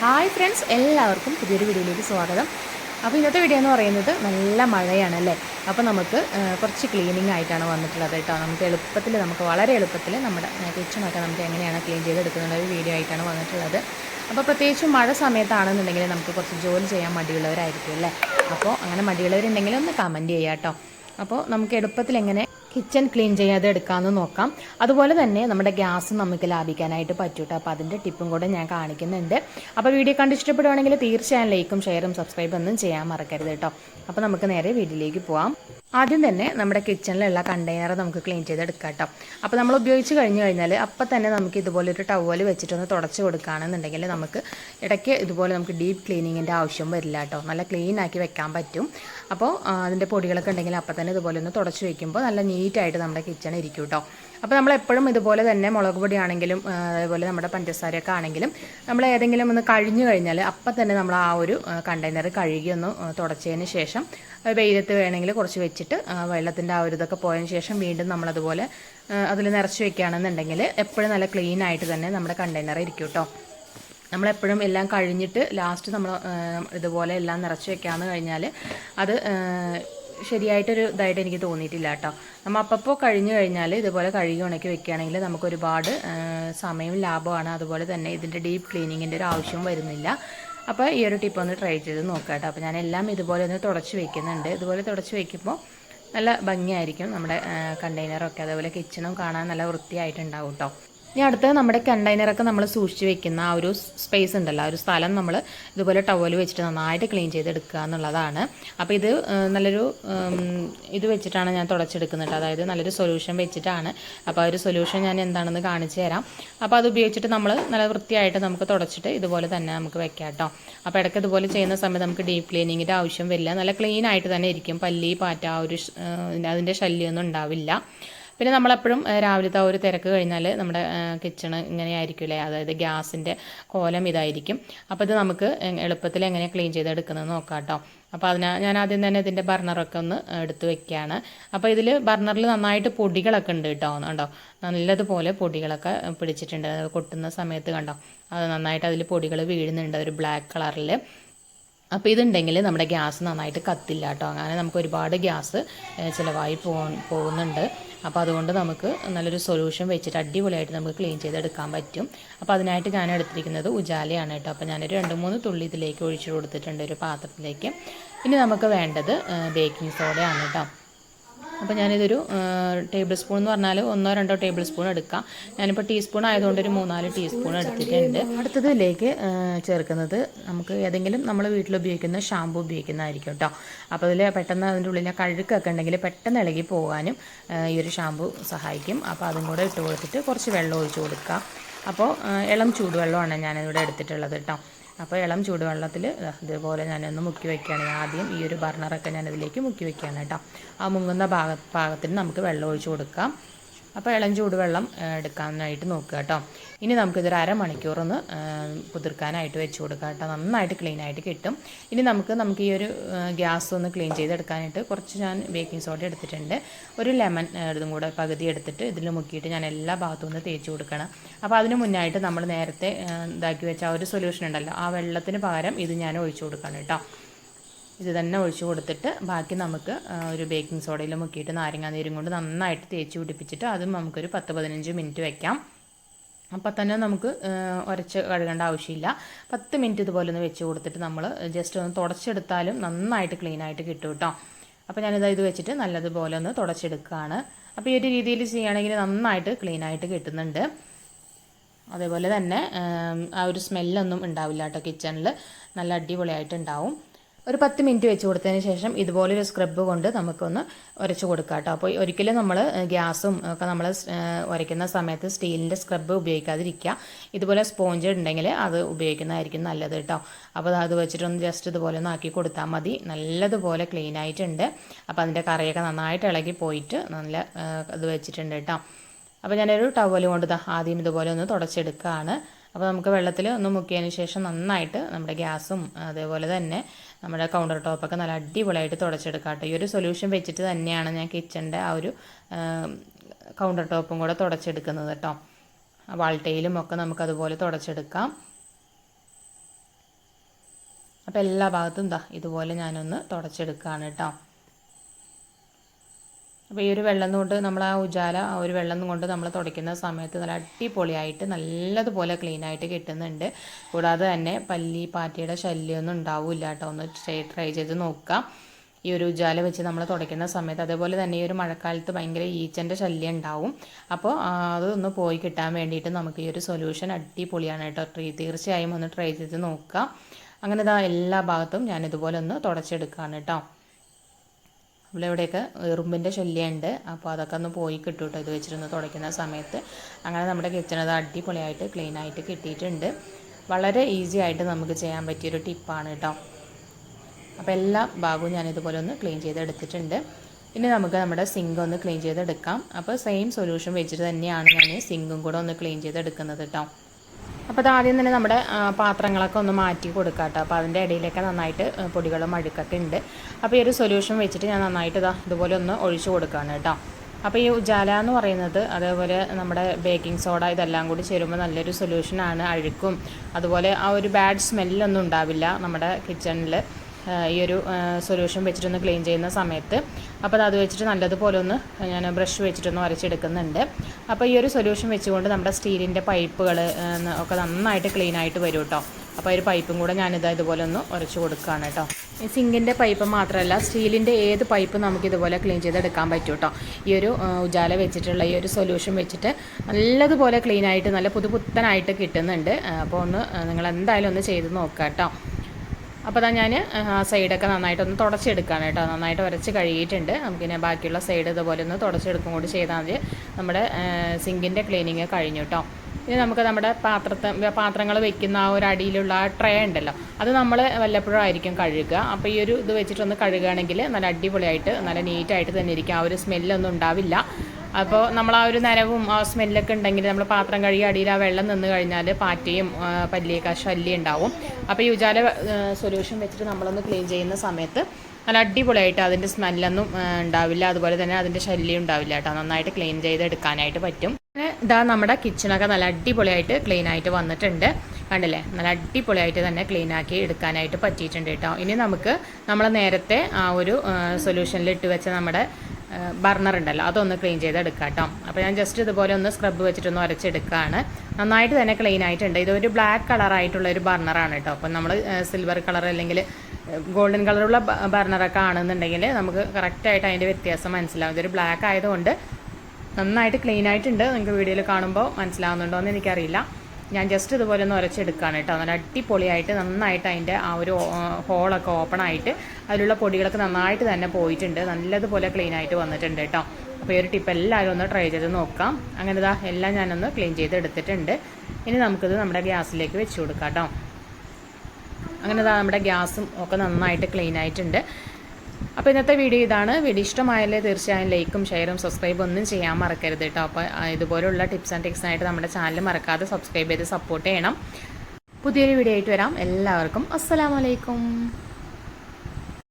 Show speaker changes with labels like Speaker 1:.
Speaker 1: Hi friends എല്ലാവർക്കും പുതിയൊരു വീഡിയോയിലേക്ക് സ്വാഗതം. അപ്പോൾ ഇന്നത്തെ വീഡിയോ എന്ന് പറയുന്നത് നല്ല മഴയാണ് അല്ലേ അപ്പോൾ നമുക്ക് കുറച്ച് ക്ലീനിങ് ആയിട്ടാണ് വന്നിട്ടുള്ളത് കേട്ടോ. നമുക്ക് എളുപ്പത്തിൽ നമുക്ക് വളരെ എളുപ്പത്തിൽ നമ്മുടെ കിച്ചണൊക്കെ നമുക്ക് എങ്ങനെയാണ് ക്ലീൻ ചെയ്തെടുക്കുന്ന ഒരു വീഡിയോ ആയിട്ടാണ് വന്നിട്ടുള്ളത്. അപ്പോൾ പ്രത്യേകിച്ചും മഴ സമയത്താണെന്നുണ്ടെങ്കിൽ നമുക്ക് കുറച്ച് ജോലി ചെയ്യാൻ മടിയുള്ളവരായിരിക്കും അല്ലേ? അപ്പോൾ അങ്ങനെ മടിയുള്ളവരുണ്ടെങ്കിൽ ഒന്ന് കമന്റ് ചെയ്യാം കേട്ടോ അപ്പോൾ നമുക്ക് എളുപ്പത്തിൽ എങ്ങനെ കിച്ചൺ ക്ലീൻ ചെയ്യാതെ എടുക്കാമെന്ന് നോക്കാം. അതുപോലെ തന്നെ നമ്മുടെ ഗ്യാസ് നമുക്ക് ലാഭിക്കാനായിട്ട് പറ്റൂട്ടോ. അപ്പോൾ അതിന്റെ ടിപ്പും കൂടെ ഞാൻ കാണിക്കുന്നുണ്ട്. അപ്പോൾ വീഡിയോ കണ്ട് ഇഷ്ടപ്പെടുവാണെങ്കിൽ തീർച്ചയായും ലൈക്കും ഷെയറും സബ്സ്ക്രൈബ് ഒന്നും ചെയ്യാൻ മറക്കരുത് കേട്ടോ. അപ്പോൾ നമുക്ക് നേരെ വീട്ടിലേക്ക് പോവാം. ആദ്യം തന്നെ നമ്മുടെ കിച്ചണിലുള്ള കണ്ടെയ്നർ നമുക്ക് ക്ലീൻ ചെയ്തെടുക്കാം കേട്ടോ. അപ്പോൾ നമ്മൾ ഉപയോഗിച്ച് കഴിഞ്ഞ് കഴിഞ്ഞാൽ അപ്പോൾ തന്നെ നമുക്ക് ഇതുപോലെ ഒരു ടവൽ വെച്ചിട്ടൊന്ന് തുടച്ച് കൊടുക്കുകയാണെന്നുണ്ടെങ്കിൽ നമുക്ക് ഇടയ്ക്ക് ഇതുപോലെ നമുക്ക് ഡീപ്പ് ക്ലീനിങ്ങിന്റെ ആവശ്യം വരില്ല കേട്ടോ. നല്ല ക്ലീൻ ആക്കി വെക്കാൻ പറ്റും. അപ്പോൾ അതിന്റെ പൊടികളൊക്കെ ഉണ്ടെങ്കിൽ അപ്പോൾ തന്നെ ഇതുപോലെ ഒന്ന് തുടച്ച് വയ്ക്കുമ്പോൾ നല്ല നീറ്റായിട്ട് നമ്മുടെ കിച്ചൺ ഇരിക്കും കേട്ടോ. അപ്പോൾ നമ്മൾ എപ്പോഴും ഇതുപോലെ തന്നെ മുളക് പൊടി ആണെങ്കിലും അതുപോലെ നമ്മുടെ പഞ്ചസാരയൊക്കെ ആണെങ്കിലും നമ്മൾ ഏതെങ്കിലും ഒന്ന് കഴിഞ്ഞു കഴിഞ്ഞാൽ അപ്പം തന്നെ നമ്മൾ ആ ഒരു കണ്ടെയ്നർ കഴുകി ഒന്ന് തുടച്ചതിന് ശേഷം വെയിലത്ത് വേണമെങ്കിൽ കുറച്ച് വെച്ചിട്ട് വെള്ളത്തിന്റെ ആ ഒരു ഇതൊക്കെ പോയതിന് ശേഷം വീണ്ടും നമ്മളതുപോലെ അതിൽ നിറച്ച് വെക്കുകയാണെന്നുണ്ടെങ്കിൽ എപ്പോഴും നല്ല ക്ലീൻ ആയിട്ട് തന്നെ നമ്മുടെ കണ്ടെയ്നർ ഇരിക്കും കേട്ടോ നമ്മളെപ്പോഴും എല്ലാം കഴിഞ്ഞിട്ട് ലാസ്റ്റ് നമ്മൾ ഇതുപോലെ എല്ലാം നിറച്ച് വെക്കാമെന്ന് കഴിഞ്ഞാൽ അത് ശരിയായിട്ടൊരു ഇതായിട്ട് എനിക്ക് തോന്നിയിട്ടില്ല കേട്ടോ. നമ്മൾ അപ്പപ്പോൾ കഴിഞ്ഞു കഴിഞ്ഞാൽ ഇതുപോലെ കഴുകി ഉണക്കി വെക്കുകയാണെങ്കിൽ നമുക്ക് ഒരുപാട് സമയം ലാഭമാണ്. അതുപോലെ തന്നെ ഇതിന്റെ ഡീപ്പ് ക്ലീനിങ്ങിന്റെ ഒരു ആവശ്യവും വരുന്നില്ല. അപ്പോൾ ഈ ഒരു ടിപ്പ് ഒന്ന് ട്രൈ ചെയ്ത് നോക്കാം കേട്ടോ. അപ്പോൾ ഞാൻ എല്ലാം ഇതുപോലെ ഒന്ന് തുടച്ച് വെക്കുന്നുണ്ട്. ഇതുപോലെ തുടച്ച് വെക്കുമ്പോൾ നല്ല ഭംഗിയായിരിക്കും നമ്മുടെ കണ്ടെയ്നറൊക്കെ. അതേപോലെ കിച്ചണും കാണാൻ നല്ല വൃത്തിയായിട്ടുണ്ടാവും കേട്ടോ. ഇനി അടുത്തത് നമ്മുടെ കണ്ടെയ്നറൊക്കെ നമ്മൾ സൂക്ഷിച്ച് വെക്കുന്ന ആ ഒരു സ്പേസ് ഉണ്ടല്ലോ. ആ ഒരു സ്ഥലം നമ്മൾ ഇതുപോലെ ടവൽ വെച്ചിട്ട് നന്നായിട്ട് ക്ലീൻ ചെയ്തെടുക്കുക എന്നുള്ളതാണ്. അപ്പോൾ ഇത് നല്ലൊരു ഇത് വെച്ചിട്ടാണ് ഞാൻ തുടച്ചെടുക്കുന്നത് അതായത് നല്ലൊരു സൊല്യൂഷൻ വെച്ചിട്ടാണ്. അപ്പോൾ ആ ഒരു സൊല്യൂഷൻ ഞാൻ എന്താണെന്ന് കാണിച്ചു തരാം. അപ്പോൾ അത് ഉപയോഗിച്ചിട്ട് നമ്മൾ നല്ല വൃത്തിയായിട്ട് നമുക്ക് തുടച്ചിട്ട് ഇതുപോലെ തന്നെ നമുക്ക് വെക്കാം കേട്ടോ. അപ്പോൾ ഇടയ്ക്ക് ഇതുപോലെ ചെയ്യുന്ന സമയത്ത് നമുക്ക് ഡീപ്പ് ക്ലീനിങ്ങിന്റെ ആവശ്യം വരില്ല. നല്ല ക്ലീൻ ആയിട്ട് തന്നെ ഇരിക്കും. പല്ലി പാറ്റ ആ ഒരു അതിന്റെ ശല്യമൊന്നും ഉണ്ടാവില്ല. പിന്നെ നമ്മളെപ്പോഴും രാവിലത്തെ ഒരു തിരക്ക് കഴിഞ്ഞാൽ നമ്മുടെ കിച്ചണ് ഇങ്ങനെയായിരിക്കില്ലേ? അതായത് ഗ്യാസിന്റെ കോലം ഇതായിരിക്കും. അപ്പോൾ ഇത് നമുക്ക് എളുപ്പത്തിൽ എങ്ങനെ ക്ലീൻ ചെയ്തെടുക്കുന്നത് നോക്കാം കേട്ടോ അപ്പോൾ അതിന് ഞാൻ ആദ്യം തന്നെ ഇതിന്റെ ബർണറൊക്കെ ഒന്ന് എടുത്ത് വെക്കുകയാണ് അപ്പോൾ ഇതിൽ ബർണറിൽ നന്നായിട്ട് പൊടികളൊക്കെ ഉണ്ട് കേട്ടോ കണ്ടോ? നല്ലതുപോലെ പൊടികളൊക്കെ പിടിച്ചിട്ടുണ്ട്. കൊട്ടുന്ന സമയത്ത് കണ്ടോ? അത് നന്നായിട്ട് അതിൽ പൊടികൾ വീഴുന്നുണ്ട്. ഒരു ബ്ലാക്ക് കളറിൽ അപ്പോൾ ഇതുണ്ടെങ്കിൽ നമ്മുടെ ഗ്യാസ് നന്നായിട്ട് കത്തില്ല കേട്ടോ അങ്ങനെ നമുക്ക് ഒരുപാട് ഗ്യാസ് ചിലവായി പോകുന്നുണ്ട്. അപ്പോൾ അതുകൊണ്ട് നമുക്ക് നല്ലൊരു സൊല്യൂഷൻ വെച്ചിട്ട് അടിപൊളിയായിട്ട് നമുക്ക് ക്ലീൻ ചെയ്തെടുക്കാൻ പറ്റും. അപ്പോൾ അതിനായിട്ട് ഞാൻ എടുത്തിരിക്കുന്നത് ഉജാലയാണ് കേട്ടോ. അപ്പോൾ ഞാനൊരു രണ്ട് മൂന്ന് തുള്ളി ഇതിലേക്ക് ഒഴിച്ചു കൊടുത്തിട്ടുണ്ട് ഒരു പാത്രത്തിലേക്ക്. ഇനി നമുക്ക് വേണ്ടത് ബേക്കിംഗ് സോഡയാണ് കേട്ടോ. അപ്പോൾ ഞാനിതൊരു ടേബിൾ സ്പൂൺ എന്ന് പറഞ്ഞാൽ ഒന്നോ രണ്ടോ ടേബിൾ സ്പൂൺ എടുക്കാം. ഞാനിപ്പോൾ ടീസ്പൂൺ ആയതുകൊണ്ട് ഒരു മൂന്നാൽ ടീസ്പൂൺ എടുത്തിട്ടുണ്ട്. അടുത്തതിലേക്ക് ചേർക്കുന്നത് നമുക്ക് ഏതെങ്കിലും നമ്മൾ വീട്ടിൽ ഉപയോഗിക്കുന്ന ഷാമ്പു ഉപയോഗിക്കുന്നതായിരിക്കും കേട്ടോ. അപ്പോൾ അതിൽ പെട്ടെന്ന് അതിന്റെ ഉള്ളിലെ കഴുക്കൊക്കെ ഉണ്ടെങ്കിൽ പെട്ടെന്ന് ഇളകി പോകാനും ഈ ഒരു ഷാമ്പു സഹായിക്കും. അപ്പോൾ അതും കൂടെ ഇട്ട് കൊടുത്തിട്ട് കുറച്ച് വെള്ളം ഒഴിച്ച് കൊടുക്കാം. അപ്പോൾ ഇളം ചൂടുവെള്ളമാണ് ഞാനിവിടെ എടുത്തിട്ടുള്ളത് കേട്ടോ. അപ്പോൾ ഇളം ചൂടുവെള്ളത്തിൽ ഇതുപോലെ ഞാനൊന്ന് മുക്കി വയ്ക്കുകയാണ് ആദ്യം ഈ ഒരു ബർണറൊക്കെ ഞാനതിലേക്ക് മുക്കി വയ്ക്കുകയാണ് കേട്ടോ. ആ മുങ്ങുന്ന ഭാഗ പാകത്തിന് നമുക്ക് വെള്ളം ഒഴിച്ച് കൊടുക്കാം. അപ്പോൾ ഇളം ചൂടുവെള്ളം വെള്ളം എടുക്കാനായിട്ട് നോക്കുക കേട്ടോ. ഇനി നമുക്കിതൊരു അരമണിക്കൂറൊന്ന് ഒന്ന് കുതിർക്കാനായിട്ട് വെച്ച് കൊടുക്കാം കേട്ടോ. നന്നായിട്ട് ക്ലീൻ ആയിട്ട് കിട്ടും. ഇനി നമുക്ക് നമുക്ക് ഈ ഒരു ഗ്യാസ് ഒന്ന് ക്ലീൻ ചെയ്തെടുക്കാനായിട്ട് കുറച്ച് ഞാൻ ബേക്കിംഗ് സോഡ എടുത്തിട്ടുണ്ട്. ഒരു ലെമൺ ഇതും കൂടെ പകുതി എടുത്തിട്ട് ഇതിൽ മുക്കിയിട്ട് ഞാൻ എല്ലാ ഭാഗത്തും ഒന്ന് തേച്ച് കൊടുക്കണം. അപ്പോൾ അതിന് മുന്നായിട്ട് നമ്മൾ നേരത്തെ ഇതാക്കി വെച്ച ആ ഒരു സൊല്യൂഷൻ ഉണ്ടല്ലോ. ആ വെള്ളത്തിന് പകരം ഇത് ഞാൻ ഒഴിച്ചു കൊടുക്കണം കേട്ടോ. ഇത് തന്നെ ഒഴിച്ചു കൊടുത്തിട്ട് ബാക്കി നമുക്ക് ഒരു ബേക്കിംഗ് സോഡയിൽ മുക്കിയിട്ട് നാരങ്ങാ നീരും കൊണ്ട് നന്നായിട്ട് തേച്ച് പിടിപ്പിച്ചിട്ട് അതും നമുക്കൊരു പത്ത് പതിനഞ്ച് മിനിറ്റ് വെക്കാം. അപ്പം തന്നെ നമുക്ക് ഉരച്ച് കഴുകേണ്ട ആവശ്യമില്ല. പത്ത് മിനിറ്റ് ഇതുപോലെ ഒന്ന് വെച്ച് കൊടുത്തിട്ട് നമ്മൾ ജസ്റ്റ് ഒന്ന് തുടച്ചെടുത്താലും നന്നായിട്ട് ക്ലീൻ ആയിട്ട് കിട്ടും കേട്ടോ അപ്പോൾ ഞാനിത് ഇത് വെച്ചിട്ട് നല്ലതുപോലെ ഒന്ന് തുടച്ചെടുക്കുകയാണ് അപ്പോൾ ഈ ഒരു രീതിയിൽ ചെയ്യുകയാണെങ്കിൽ നന്നായിട്ട് ക്ലീൻ ആയിട്ട് കിട്ടുന്നുണ്ട്. അതേപോലെ തന്നെ ആ ഒരു സ്മെല്ലൊന്നും ഉണ്ടാവില്ല കേട്ടോ കിച്ചണിൽ നല്ല അടിപൊളിയായിട്ടുണ്ടാവും ഒരു പത്ത് മിനിറ്റ് വെച്ച് കൊടുത്തതിന് ശേഷം ഇതുപോലൊരു സ്ക്രബ് കൊണ്ട് നമുക്കൊന്ന് ഉരച്ചു കൊടുക്കാം കേട്ടോ. അപ്പോൾ ഒരിക്കലും നമ്മൾ ഗ്യാസും ഒക്കെ നമ്മൾ ഉരയ്ക്കുന്ന സമയത്ത് സ്റ്റീലിന്റെ സ്ക്രബ് ഉപയോഗിക്കാതിരിക്കുക. ഇതുപോലെ സ്പോഞ്ച് ഉണ്ടെങ്കിൽ അത് ഉപയോഗിക്കുന്നതായിരിക്കും നല്ലത് കേട്ടോ. അപ്പോൾ അത് വെച്ചിട്ടൊന്ന് ജസ്റ്റ് ഇതുപോലെ ഒന്ന് ആക്കി കൊടുത്താൽ മതി. നല്ലതുപോലെ ക്ലീൻ ആയിട്ടുണ്ട്. അപ്പോൾ അതിന്റെ കറിയൊക്കെ നന്നായിട്ട് ഇളകി പോയിട്ട് നല്ല ഇത് വെച്ചിട്ടുണ്ട് കേട്ടോ. അപ്പോൾ ഞാനൊരു ടവൽ കൊണ്ട് ആദ്യം ഇതുപോലെ ഒന്ന് തുടച്ചെടുക്കുകയാണ് അപ്പോൾ നമുക്ക് വെള്ളത്തിൽ ഒന്ന് മുക്കിയതിന് ശേഷം നന്നായിട്ട് നമ്മുടെ ഗ്യാസും അതേപോലെ തന്നെ നമ്മുടെ കൗണ്ടർ ടോപ്പൊക്കെ നല്ല അടിപൊളിയായിട്ട് തുടച്ചെടുക്കാം കേട്ടോ. ഈ ഒരു സൊല്യൂഷൻ വെച്ചിട്ട് തന്നെയാണ് ഞാൻ കിച്ചന്റെ ആ ഒരു കൗണ്ടർ ടോപ്പും കൂടെ തുടച്ചെടുക്കുന്നത് കേട്ടോ. വാൾട്ടയിലും ഒക്കെ നമുക്കതുപോലെ തുടച്ചെടുക്കാം. അപ്പോൾ എല്ലാ ഭാഗത്തും ഇതാ ഇതുപോലെ ഞാനൊന്ന് തുടച്ചെടുക്കുകയാണ് കേട്ടോ. അപ്പോൾ ഈ ഒരു വെള്ളം കൊണ്ട് നമ്മൾ ആ ഉജാല ആ ഒരു വെള്ളം കൊണ്ട് നമ്മൾ തുടയ്ക്കുന്ന സമയത്ത് നല്ല അടിപൊളിയായിട്ട് നല്ലതുപോലെ ക്ലീനായിട്ട് കിട്ടുന്നുണ്ട്. കൂടാതെ തന്നെ പല്ലി പാറ്റയുടെ ശല്യമൊന്നും ഉണ്ടാവില്ല കേട്ടോ. ഒന്ന് ട്രൈ ചെയ്ത് നോക്കാം. ഈ ഒരു ഉജാല വെച്ച് നമ്മൾ തുടയ്ക്കുന്ന സമയത്ത് അതേപോലെ തന്നെ ഈ ഒരു മഴക്കാലത്ത് ഭയങ്കര ഈച്ചന്റെ ശല്യം ഉണ്ടാവും. അപ്പോൾ അതൊന്ന് പോയി കിട്ടാൻ വേണ്ടിയിട്ട് നമുക്ക് ഈ ഒരു സൊല്യൂഷൻ അടിപൊളിയാണ് കേട്ടോ. തീർച്ചയായും ഒന്ന് ട്രൈ ചെയ്ത് നോക്കാം. അങ്ങനെ ഇതാ എല്ലാ ഭാഗത്തും ഞാൻ ഇതുപോലെ ഒന്ന് തുടച്ചെടുക്കുകയാണ് കേട്ടോ. ഇവിടെ ഇവിടെയൊക്കെ എറുമ്പിന്റെ ശല്യമുണ്ട്. അപ്പോൾ അതൊക്കെ ഒന്ന് പോയി കിട്ടും കേട്ടോ ഇത് വെച്ചിരുന്ന് തുടയ്ക്കുന്ന സമയത്ത്. അങ്ങനെ നമ്മുടെ കിച്ചൺ അത് അടിപൊളിയായിട്ട് ക്ലീൻ ആയിട്ട് കിട്ടിയിട്ടുണ്ട്. വളരെ ഈസി ആയിട്ട് നമുക്ക് ചെയ്യാൻ പറ്റിയൊരു ടിപ്പാണ് കേട്ടോ അപ്പോൾ എല്ലാ ഭാഗവും ഞാൻ ഇതുപോലെ ഒന്ന് ക്ലീൻ ചെയ്തെടുത്തിട്ടുണ്ട് ഇനി നമുക്ക് നമ്മുടെ സിങ്ക് ഒന്ന് ക്ലീൻ ചെയ്തെടുക്കാം. അപ്പോൾ സെയിം സൊല്യൂഷൻ വെച്ചിട്ട് തന്നെയാണ് ഞാൻ സിങ്കും കൂടെ ഒന്ന് ക്ലീൻ ചെയ്തെടുക്കുന്നത് കേട്ടോ അപ്പോൾ അത് ആദ്യം തന്നെ നമ്മുടെ പാത്രങ്ങളൊക്കെ ഒന്ന് മാറ്റി കൊടുക്കാം കേട്ടോ അപ്പോൾ അതിന്റെ ഇടയിലൊക്കെ നന്നായിട്ട് പൊടികളും അഴുക്കൊക്കെ ഉണ്ട്. അപ്പോൾ ഈ ഒരു സൊല്യൂഷൻ വെച്ചിട്ട് ഞാൻ നന്നായിട്ട് ഇതാ ഇതുപോലെ ഒന്ന് ഒഴിച്ചു കൊടുക്കുകയാണ് കേട്ടോ അപ്പോൾ ഈ ഉജാല എന്ന് പറയുന്നത് അതേപോലെ നമ്മുടെ ബേക്കിംഗ് സോഡ ഇതെല്ലാം കൂടി ചേരുമ്പോൾ നല്ലൊരു സൊല്യൂഷനാണ് അഴുക്കും. അതുപോലെ ആ ഒരു ബാഡ് സ്മെല്ലൊന്നും ഉണ്ടാവില്ല നമ്മുടെ കിച്ചണിൽ ഈ ഒരു സൊല്യൂഷൻ വെച്ചിട്ടൊന്ന് ക്ലീൻ ചെയ്യുന്ന സമയത്ത്. അപ്പോൾ അത് വെച്ചിട്ട് നല്ലതുപോലെ ഒന്ന് ഞാൻ ബ്രഷ് വെച്ചിട്ടൊന്ന് വരച്ചെടുക്കുന്നുണ്ട്. അപ്പോൾ ഈ ഒരു സൊല്യൂഷൻ വെച്ചുകൊണ്ട് നമ്മുടെ സ്റ്റീലിന്റെ പൈപ്പുകൾ ഒക്കെ നന്നായിട്ട് ക്ലീൻ ആയിട്ട് വരും കേട്ടോ അപ്പോൾ ഒരു പൈപ്പും കൂടെ ഞാനിത് ഇതുപോലെ ഒന്ന് ഉരച്ച് കൊടുക്കുകയാണ് കേട്ടോ ഈ സിങ്കിന്റെ പൈപ്പ് മാത്രമല്ല സ്റ്റീലിന്റെ ഏത് പൈപ്പ് നമുക്ക് ഇതുപോലെ ക്ലീൻ ചെയ്തെടുക്കാൻ പറ്റും കേട്ടോ ഈ ഒരു ഉജാല വെച്ചിട്ടുള്ള ഈ ഒരു സൊല്യൂഷൻ വെച്ചിട്ട് നല്ലതുപോലെ ക്ലീനായിട്ട് നല്ല പുതുപുത്തനായിട്ട് കിട്ടുന്നുണ്ട്. അപ്പോൾ ഒന്ന് നിങ്ങൾ എന്തായാലും ഒന്ന് ചെയ്ത് നോക്കാം കേട്ടോ അപ്പോൾ അതാ ഞാൻ സൈഡൊക്കെ നന്നായിട്ടൊന്ന് തുടച്ചെടുക്കുകയാണ് കേട്ടോ. നന്നായിട്ട് വരച്ച് കഴുകിയിട്ടുണ്ട്. നമുക്കിനി ബാക്കിയുള്ള സൈഡ് ഇതുപോലെ ഒന്ന് തുടച്ചെടുക്കും കൂടി ചെയ്താൽ മതി. നമ്മുടെ സിങ്കിന്റെ ക്ലീനിങ് കഴിഞ്ഞു കേട്ടോ. ഇനി നമുക്ക് നമ്മുടെ പാത്രത്തെ പാത്രങ്ങൾ വെക്കുന്ന ആ ഒരു അടിയിലുള്ള ആ ട്രേ ഉണ്ടല്ലോ അത് നമ്മൾ വല്ലപ്പോഴും ആയിരിക്കും കഴുകുക. അപ്പോൾ ഈ ഒരു ഇത് വെച്ചിട്ടൊന്ന് കഴുകുകയാണെങ്കിൽ നല്ല അടിപൊളിയായിട്ട് നല്ല നീറ്റായിട്ട് തന്നെ ഇരിക്കും. ആ ഒരു സ്മെല്ലൊന്നും ഉണ്ടാവില്ല. അപ്പോൾ നമ്മൾ ആ ഒരു നനവും ആ സ്മെല്ലൊക്കെ ഉണ്ടെങ്കിൽ നമ്മൾ പാത്രം കഴുകി അടിയിൽ ആ വെള്ളം നിന്ന് കഴിഞ്ഞാൽ പാറ്റയും പല്ലിയൊക്കെ ശല്യം ഉണ്ടാവും. അപ്പോൾ ഈ ഉജാല സൊല്യൂഷൻ വെച്ചിട്ട് നമ്മളൊന്ന് ക്ലീൻ ചെയ്യുന്ന സമയത്ത് നല്ല അടിപൊളിയായിട്ട് അതിന്റെ സ്മെല്ലൊന്നും ഉണ്ടാവില്ല. അതുപോലെ തന്നെ അതിന്റെ ശല്യം ഉണ്ടാവില്ല കേട്ടോ. നന്നായിട്ട് ക്ലീൻ ചെയ്തെടുക്കാനായിട്ട് പറ്റും. ഇതാ നമ്മുടെ കിച്ചണൊക്കെ നല്ല അടിപൊളിയായിട്ട് ക്ലീൻ ആയിട്ട് വന്നിട്ടുണ്ട്. കണ്ടില്ലേ? നല്ല അടിപൊളിയായിട്ട് തന്നെ ക്ലീൻ ആക്കി എടുക്കാനായിട്ട് പറ്റിയിട്ടുണ്ട് കേട്ടോ. ഇനി നമുക്ക് നമ്മൾ നേരത്തെ ആ ഒരു സൊല്യൂഷനിൽ ഇട്ട് വെച്ച നമ്മുടെ ബർണർ ഉണ്ടല്ലോ അതൊന്ന് ക്ലീൻ ചെയ്തെടുക്കാം കേട്ടോ അപ്പോൾ ഞാൻ ജസ്റ്റ് ഇതുപോലെ ഒന്ന് സ്ക്രബ് വെച്ചിട്ടൊന്ന് ഉരച്ചെടുക്കുകയാണ് നന്നായിട്ട് തന്നെ ക്ലീൻ ആയിട്ടുണ്ട്. ഇതൊരു ബ്ലാക്ക് കളറായിട്ടുള്ള ഒരു ബർണറാണ് കേട്ടോ. അപ്പം നമ്മൾ സിൽവർ കളർ അല്ലെങ്കിൽ ഗോൾഡൻ കളറുള്ള ബർണറൊക്കെ ആണെന്നുണ്ടെങ്കിൽ നമുക്ക് കറക്റ്റായിട്ട് അതിന്റെ വ്യത്യാസം മനസ്സിലാവും. ഇതൊരു ബ്ലാക്ക് ആയതുകൊണ്ട് നന്നായിട്ട് ക്ലീൻ ആയിട്ടുണ്ട്. നിങ്ങൾക്ക് വീഡിയോയിൽ കാണുമ്പോൾ മനസ്സിലാവുന്നുണ്ടോ എന്ന് എനിക്കറിയില്ല. ഞാൻ ജസ്റ്റ് ഇതുപോലെ ഒന്ന് ഉരച്ചെടുക്കുകയാണ് കേട്ടോ. നല്ല അടിപൊളിയായിട്ട് നന്നായിട്ട് അതിന്റെ ആ ഒരു ഹോളൊക്കെ ഓപ്പൺ ആയിട്ട് അതിലുള്ള പൊടികളൊക്കെ നന്നായിട്ട് തന്നെ പോയിട്ടുണ്ട്. നല്ലതുപോലെ ക്ലീൻ ആയിട്ട് വന്നിട്ടുണ്ട് കേട്ടോ. അപ്പോൾ ഈ ഒരു ടിപ്പ് എല്ലാവരും ഒന്ന് ട്രൈ ചെയ്ത് നോക്കാം. അങ്ങനെ ഇതാ എല്ലാം ഞാനൊന്ന് ക്ലീൻ ചെയ്ത് എടുത്തിട്ടുണ്ട്. ഇനി നമുക്കിത് നമ്മുടെ ഗ്യാസിലേക്ക് വെച്ച് കൊടുക്കാം കേട്ടോ. അങ്ങനെ ഇതാ നമ്മുടെ ഗ്യാസും ഒക്കെ നന്നായിട്ട് ക്ലീൻ ആയിട്ടുണ്ട്. അപ്പോൾ ഇന്നത്തെ വീഡിയോ ഇതാണ്. വീഡിയോ ഇഷ്ടമായാലേ തീർച്ചയായും ലൈക്കും ഷെയറും സബ്സ്ക്രൈബും ഒന്നും ചെയ്യാൻ മറക്കരുത് കേട്ടോ. അപ്പോൾ ഇതുപോലുള്ള ടിപ്സ് ആൻഡ് ടിക്സ് ആയിട്ട് നമ്മുടെ ചാനൽ മറക്കാതെ സബ്സ്ക്രൈബ് ചെയ്ത് സപ്പോർട്ട് ചെയ്യണം. പുതിയൊരു വീഡിയോ ആയിട്ട് വരാം. എല്ലാവർക്കും അസ്സലാമലൈക്കും